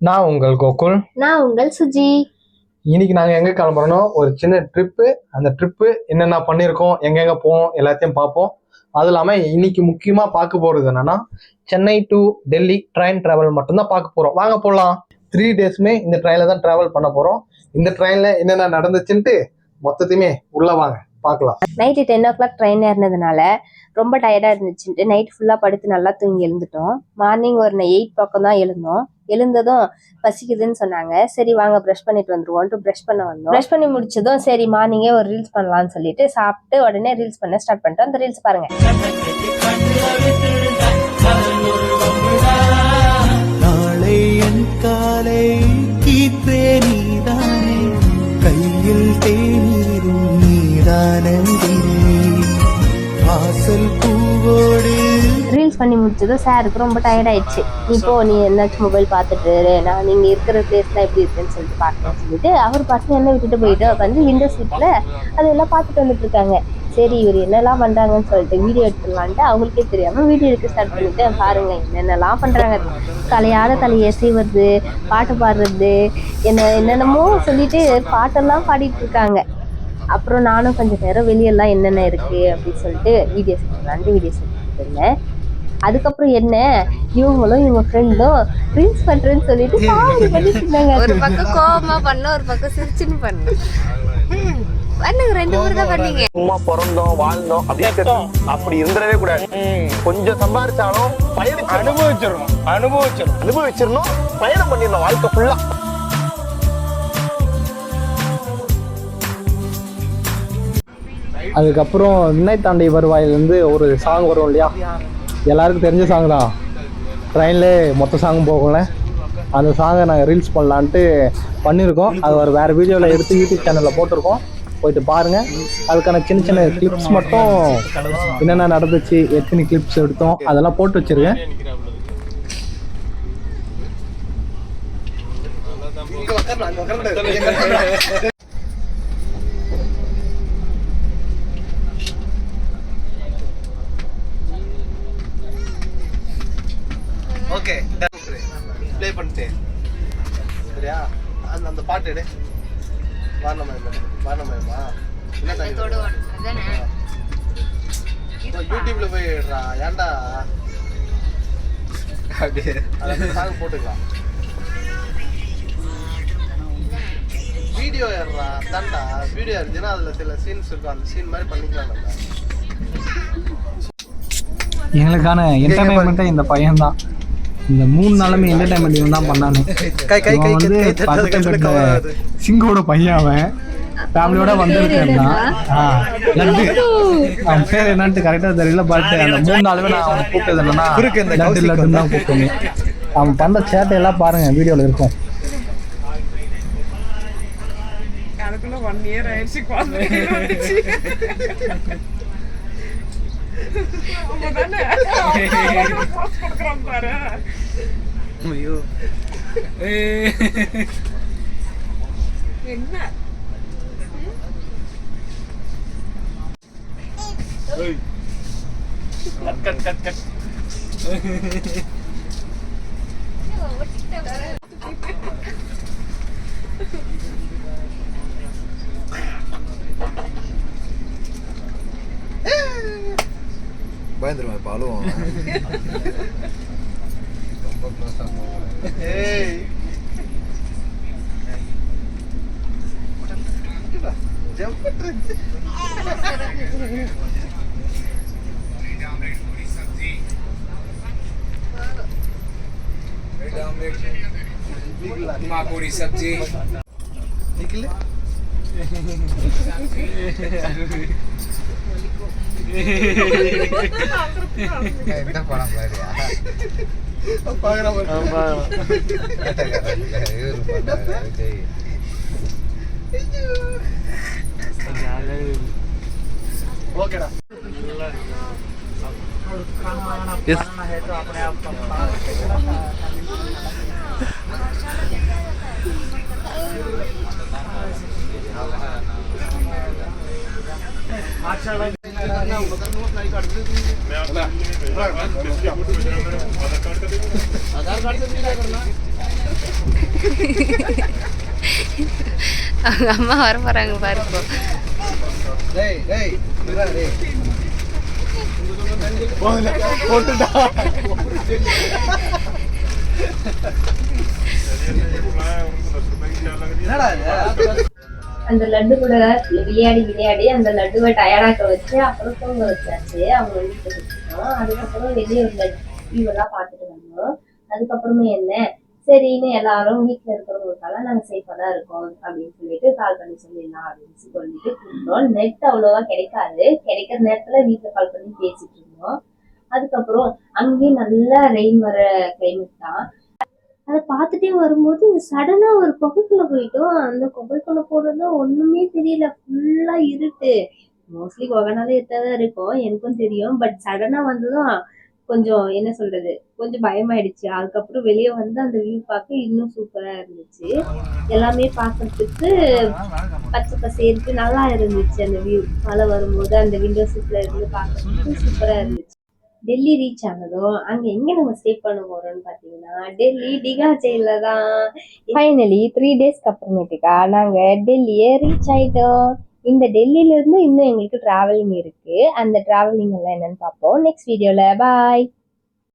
நான் உங்கள் கோகுல். நான் உங்கள் சுஜி. இன்னைக்கு நாங்கள் எங்கே கிளம்புறோம்னா ஒரு சின்ன ட்ரிப்பு அந்த ட்ரிப்பு என்னென்ன பண்ணியிருக்கோம் எங்கெங்கே போவோம் எல்லாத்தையும் பார்ப்போம். அது இல்லாமல் இன்னைக்கு முக்கியமாக பார்க்க போகிறது என்னன்னா Chennai to Delhi train travel மட்டும்தான் பார்க்க போகிறோம் வாங்க போகலாம் த்ரீ டேஸுமே இந்த ட்ரெயினில் தான் ட்ராவல் பண்ண போகிறோம் இந்த ட்ரெயினில் என்னென்ன நடந்துச்சுன்ட்டு மொத்தத்தையுமே உள்ளே வாங்க. பார்க்கலாம் night ten o'clock train ஏறினதுனால ரொம்ப டயர்டாக இருந்துச்சுன்ட்டு நைட் ஃபுல்லாக படுத்து நல்லா தூங்கி எழுந்துட்டோம். மார்னிங் ஒரு எயிட் பக்கம் தான் எழுந்தோம். எழுந்ததும் பசிக்குதுன்னு சொன்னாங்க. சரி வாங்க ப்ரஷ் பண்ணிட்டு வந்துருவோம்ட்டு ப்ரஷ் பண்ண வந்தோம். ப்ரஷ் பண்ணி முடிச்சதும் சரி மார்னிங்கே ஒரு ரீல்ஸ் பண்ணலாம்னு சொல்லிட்டு சாப்பிட்டு உடனே ரீல்ஸ் பண்ண ஸ்டார்ட் பண்ணிட்டோம். அந்த ரீல்ஸ் பாருங்க. நாளை என் காலை பண்ணி முடிச்சதும் சாருக்கு ரொம்ப டயர்ட் ஆயிடுச்சு. நீ போ நீ என்னாச்சும் மொபைல் பார்த்துட்டு நான் நீங்க இருக்கிற பிளேஸ்லாம் எப்படி இருக்குன்னு சொல்லிட்டு பார்க்கணும்னு சொல்லிட்டு அவர் பாட்டு என்ன விட்டுட்டு போயிட்டு உட்காந்து விண்டோ சீட்ல அதெல்லாம் பார்த்துட்டு வந்துட்டு இருக்காங்க. சரி இவர் என்னெல்லாம் பண்றாங்கன்னு சொல்லிட்டு வீடியோ எடுத்துடலான்ட்டு அவங்களுக்கே தெரியாம வீடியோ எடுக்க ஸ்டார்ட் பண்ணிட்டு பாருங்க என்னென்னலாம் பண்றாங்க. தலையால தலையை செய்வது பாட்டு பாடுறது என்ன என்னென்னமோ சொல்லிட்டு பாட்டெல்லாம் பாடிட்டு இருக்காங்க. அப்புறம் நானும் கொஞ்சம் நேரம் வெளியெல்லாம் என்னென்ன இருக்கு அப்படின்னு சொல்லிட்டு வீடியோஸ் எடுக்கலான்ட்டு வீடியோஸ் எடுத்துட்டு இருந்தேன் அதுக்கப்புறம் என்ன? இவங்களும் இவங்க ஃப்ரெண்டும் ரீல்ஸ் பண்றேன்னு சொல்லிட்டு காமெடி இருந்தாங்க. ஒரு பக்கம் கோவமா பண்ண ஒரு பக்கம் சிரிச்சுன்னு பண்ண பண்ணுங்க ரெண்டு பேரும் தான் பண்ணீங்க. சும்மா பிறந்தோம் வாழ்ந்தோம் அப்படியே அப்படி இருந்துடவே கூடாது. கொஞ்சம் சம்பாரிச்சாலும் பயணிச்சு அனுபவிச்சிடணும் அனுபவிச்சிடணும். அனுபவிச்சிடணும் பயணம் பண்ணிடணும் வாழ்க்கை ஃபுல்லா அதுக்கப்புறம் விண்ணை தாண்டி வருவாயிலேருந்து ஒரு சாங் வரும் இல்லையா? எல்லாருக்கும் தெரிஞ்ச சாங் தான். ட்ரெயினில் மொத்த சாங் போகல அந்த சாங்கை நாங்கள் ரீல்ஸ் பண்ணலான்ட்டு பண்ணியிருக்கோம் அது ஒரு வேறு வீடியோவில் எடுத்து யூடியூப் சேனலில் போட்டிருக்கோம். போயிட்டு பாருங்கள் அதுக்கான சின்ன சின்ன கிளிப்ஸ் மட்டும் என்னென்ன நடந்துச்சு எத்தனை கிளிப்ஸ் எடுத்தோம் அதெல்லாம் போட்டு வச்சுருக்கேன். ஓகே. ப்ளே பண்ணிட்டேன் சரியா? அந்த அந்த பாட்டு எடு. வாரணமயமா வாரணமயமா? என்ன தாங்க யூடியூப்ல போய் எடுறா. ஏன்டா? அப்படியே. அந்த சாங் போட்டுக்கலாம். வீடியோ ஏறுறா தாண்டா. வீடியோ இருந்துச்சுன்னா அதுல சில சீன்ஸ் இருக்கும். அந்த சீன் மாதிரி பண்ணிக்கலாம் நம்ம. எங்களுக்கான என்டர்டைன்மெண்ட்டே இந்த பையன் தான் இந்த மூணு நாளுமே என்டர்டைன்மெண்ட் இவன் தான் பண்ணானு. கை கை கை இவன் வந்து கை கை பக்கத்து கை வீட்டுல கவராது. சிங்கோட பையன் அவன். ஃபேமிலியோட வந்திருக்கேன் லட்டு அவன் பேர் என்னன்ட்டு கரெக்டா தெரியல பட் அந்த மூணு நாளுமே நான் அவனை கூப்பிட்டது என்னன்னா லட்டு லட்டுன்னு தான் கூப்பிட்டேன். அவன் பண்ண சேட்டை எல்லாம் பாருங்க வீடியோல இருக்கும். அதுக்குள்ள ஒன் இயர் ஆயிடுச்சு வந்துச்சு அப்பதானே போஸ்ட் கொடுக்குறோம் பாரு ஐயோ என்ன பயந்துருவேன் இப்போ அழுவோம் ஏய் ஜம்ப் பண்றது पूरी सब्जी निकले என்ன படம் பாருயா பாக்குற இவரு அவங்க அம்மா வர போறாங்க பாருப்போ டேய் என்னடா அந்த லட்டு கூட விளையாடி விளையாடி அந்த லட்டுவை டயர்டாக்க வச்சு அப்புறம் தூங்க வச்சாச்சு. அவங்க வீட்டுக்கு வச்சுட்டோம் அதுக்கப்புறம் வெளியே உள்ள வியூவெல்லாம் பார்த்துட்டு வந்தோம். அதுக்கப்புறமே என்ன? சரின்னு எல்லாரும் வீட்டில் இருக்கிறவங்களுக்கெல்லாம் நாங்கள் சேஃபாக தான் இருக்கோம் அப்படின்னு சொல்லிட்டு கால் பண்ணி சொல்லிடலாம் அப்படின்னு சொல்லிட்டு கூப்பிட்டோம் நெட் அவ்வளோவா கிடைக்காது. கிடைக்கிற நேரத்தில் வீட்டில் கால் பண்ணி பேசிட்டு இருந்தோம். அதுக்கப்புறம் அங்கேயும் நல்லா ரெயின் வர கிளைமேட் தான். அதை பார்த்துட்டே வரும்போது சடனாக ஒரு குகைக்குள்ளே போயிட்டோம். அந்த குகைக்குள்ளே போனதும் ஒன்றுமே தெரியல. ஃபுல்லாக இருட்டு. மோஸ்ட்லி குகைனால இருட்டாதான் இருக்கும். எனக்கும் தெரியும். பட் சடனாக வந்ததும் கொஞ்சம் என்ன சொல்றது? கொஞ்சம் பயமாயிடுச்சு. அதுக்கப்புறம் வெளியே வந்து அந்த வியூ பார்க்க இன்னும் சூப்பராக இருந்துச்சு. எல்லாமே பார்க்கறதுக்கு பச்சை பசேருக்கு நல்லா இருந்துச்சு அந்த வியூ மழை வரும்போது அந்த விண்டோ சீட்ல இருந்து பார்க்கறதுக்கு சூப்பராக இருந்துச்சு. டெல்லி ரீச் ஆனதும் அங்க எங்க நம்ம ஸ்டே பண்ண போறோம்னு பாத்தீங்கன்னா டெல்லி டிகா ஜெயில தான் ஃபைனலி த்ரீ டேஸ்க்கு அப்புறமேட்டுக்கா நாங்க டெல்லியே ரீச் ஆயிட்டோம். இந்த டெல்லியில இருந்து இன்னும் எங்களுக்கு டிராவலிங் இருக்கு. அந்த டிராவலிங் எல்லாம் என்னன்னு பார்ப்போம். நெக்ஸ்ட் வீடியோல பாய்